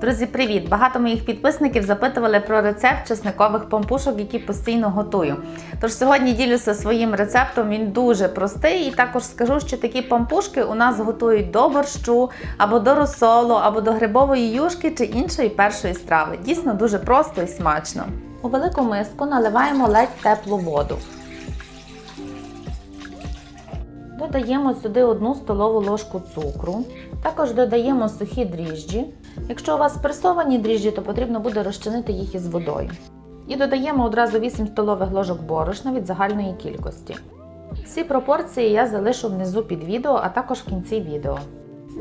Друзі, привіт! Багато моїх підписників запитували про рецепт чесникових помпушок, які постійно готую. Тож сьогодні ділюся своїм рецептом, він дуже простий, і також скажу, що такі помпушки у нас готують до борщу, або до розсолу, або до грибової юшки чи іншої першої страви. Дійсно дуже просто і смачно. У велику миску наливаємо ледь теплу воду. Додаємо сюди 1 столову ложку цукру. Також додаємо сухі дріжджі. Якщо у вас спресовані дріжджі, то потрібно буде розчинити їх із водою. І додаємо одразу 8 столових ложок борошна від загальної кількості. Всі пропорції я залишу внизу під відео, а також в кінці відео.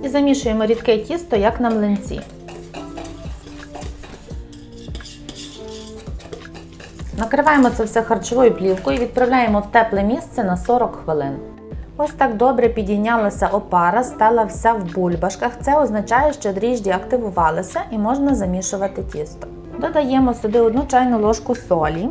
І замішуємо рідке тісто, як на млинці. Накриваємо це все харчовою плівкою і відправляємо в тепле місце на 40 хвилин. Ось так добре підійнялася опара, стала вся в бульбашках. Це означає, що дріжджі активувалися і можна замішувати тісто. Додаємо сюди одну чайну ложку солі,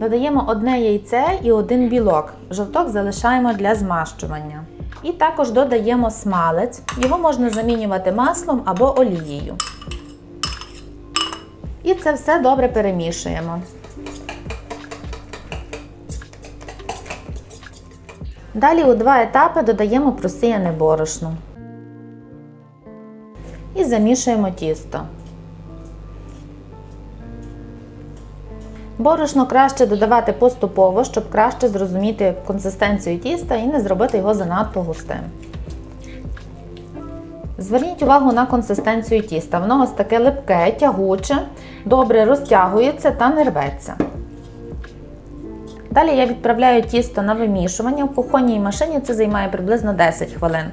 додаємо одне яйце і один білок. Жовток залишаємо для змащування. І також додаємо смалець. Його можна замінювати маслом або олією. І це все добре перемішуємо. Далі у два етапи додаємо просіяне борошно і замішуємо тісто. Борошно краще додавати поступово, щоб краще зрозуміти консистенцію тіста і не зробити його занадто густим. Зверніть увагу на консистенцію тіста. Воно ось таке липке, тягуче, добре розтягується та не рветься. Далі я відправляю тісто на вимішування. В кухонній машині це займає приблизно 10 хвилин.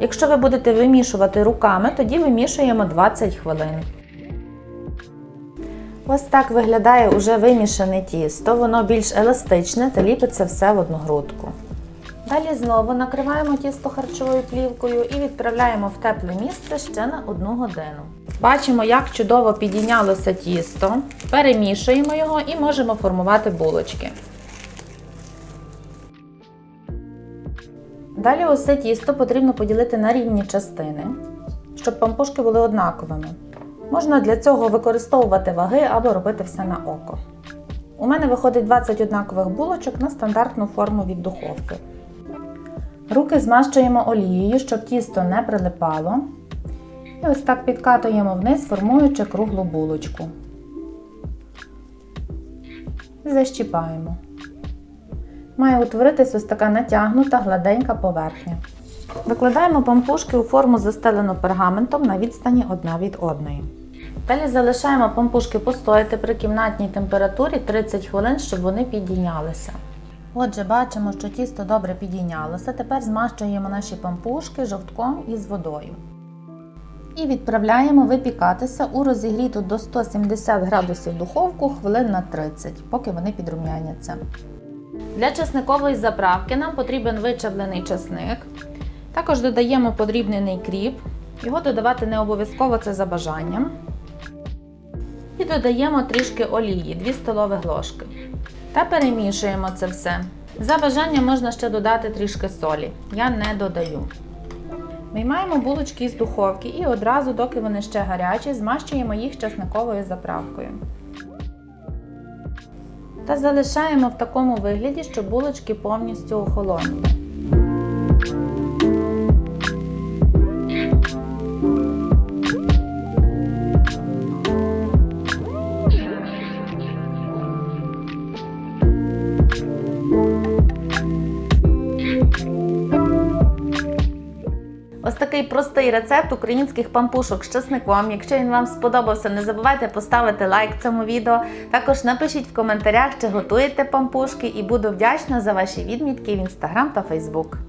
Якщо ви будете вимішувати руками, тоді вимішуємо 20 хвилин. Ось так виглядає уже вимішане тісто, воно більш еластичне та ліпиться все в одну грудку. Далі знову накриваємо тісто харчовою плівкою і відправляємо в тепле місце ще на 1 годину. Бачимо, як чудово підійнялося тісто, перемішуємо його і можемо формувати булочки. Далі усе тісто потрібно поділити на рівні частини, щоб пампушки були однаковими. Можна для цього використовувати ваги або робити все на око. У мене виходить 20 однакових булочок на стандартну форму від духовки. Руки змащуємо олією, щоб тісто не прилипало. І ось так підкатуємо вниз, формуючи круглу булочку. Защіпаємо. Має утворитись ось така натягнута гладенька поверхня. Викладаємо пампушки у форму, застелену пергаментом на відстані одна від одної. Далі залишаємо пампушки постояти при кімнатній температурі 30 хвилин, щоб вони підійнялися. Отже, бачимо, що тісто добре підійнялося. Тепер змащуємо наші пампушки жовтком із водою. І відправляємо випікатися у розігріту до 170 градусів духовку хвилин на 30, поки вони підрум'яняться. Для чесникової заправки нам потрібен вичавлений чесник. Також додаємо подрібнений кріп. Його додавати не обов'язково це за бажанням. І додаємо трішки олії 2 столові ложки. Та перемішуємо це все. За бажанням можна ще додати трішки солі. Я не додаю. Виймаємо булочки з духовки і одразу, доки вони ще гарячі, змащуємо їх чесниковою заправкою. Та залишаємо в такому вигляді, щоб булочки повністю охолонули. Такий простий рецепт українських пампушок з чесником. Якщо він вам сподобався, не забувайте поставити лайк цьому відео. Також напишіть в коментарях, чи готуєте пампушки, і буду вдячна за ваші відмітки в інстаграм та фейсбук.